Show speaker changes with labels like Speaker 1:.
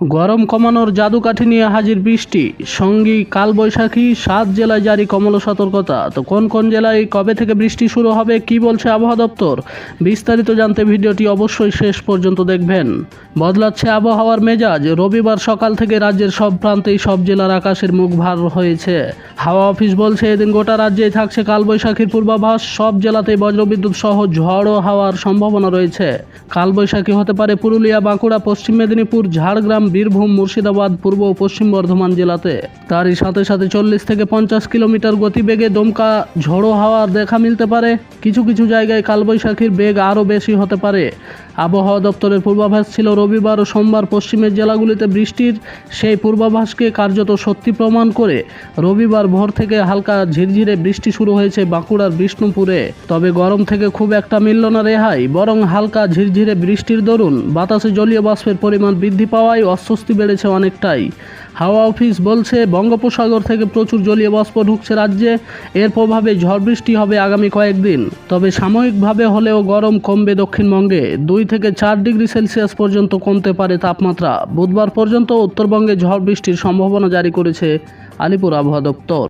Speaker 1: গরম কমানোর জাদুকাঠি নিয়ে হাজির বৃষ্টি। সঙ্গী কালবৈশাখী, সাত জেলায় জারি কমল সতর্কতা। তো কোন কোন জেলায় কবে থেকে বৃষ্টি শুরু হবে, কি বলছে আবহাওয়া দপ্তর? বিস্তারিত জানতে ভিডিওটি অবশ্যই শেষ পর্যন্ত দেখবেন। বদলাচ্ছে আবহাওয়ার মেজাজ। রবিবার সকাল থেকে রাজ্যের সব প্রান্তেই সব জেলার আকাশের মুখ ভার হয়েছে। হাওয়া অফিস বলছে, এদিন গোটা রাজ্যেই থাকছে কালবৈশাখীর পূর্বাভাস। সব জেলাতেই বজ্রবিদ্যুৎ সহ ঝড়ো হাওয়ার সম্ভাবনা রয়েছে। কালবৈশাখী হতে পারে পুরুলিয়া, বাঁকুড়া, পশ্চিম মেদিনীপুর, ঝাড়গ্রাম বীরভূম, মুর্শিদাবাদ, পূর্ব ও পশ্চিম বর্ধমান জেলাতে। তারই সাথে সাথে চল্লিশ থেকে পঞ্চাশ কিলোমিটার গতিবেগে দমকা, ঝড়ো হাওয়ার দেখা মিলতে পারে। কিছু কিছু জায়গায় কালবৈশাখীর বেগ আরও বেশি হতে পারে। আবহাওয়া দপ্তরের পূর্বাভাস ছিল রবিবার ও সোমবার পশ্চিমের জেলাগুলিতে বৃষ্টির সেই পূর্বাভাসকে কার্যত সত্যি প্রমাণ করে রবিবার ভোর থেকে হালকা ঝিরঝিরে বৃষ্টি শুরু হয়েছে বাঁকুড়ার বিষ্ণুপুরে। তবে গরম থেকে খুব একটা মিলল না রেহাই, বরং হালকা ঝিরঝিরে বৃষ্টির দরুন বাতাসে জলীয় বাষ্পের পরিমাণ বৃদ্ধি পাওয়ায় অস্বস্তি বেড়েছে অনেকটাই। হাওয়া অফিস বলছে, বঙ্গোপসাগর থেকে প্রচুর জলীয় বাষ্প ঢুকছে রাজ্যে। এর প্রভাবে ঝড় বৃষ্টি হবে আগামী কয়েকদিন। তবে সাময়িকভাবে হলেও গরম কমবে দক্ষিণবঙ্গে। দুই থেকে চার ডিগ্রি সেলসিয়াস পর্যন্ত কমতে পারে তাপমাত্রা। বুধবার পর্যন্ত উত্তরবঙ্গে ঝড় বৃষ্টির সম্ভাবনা জারি করেছে আলিপুর আবহাওয়া দপ্তর।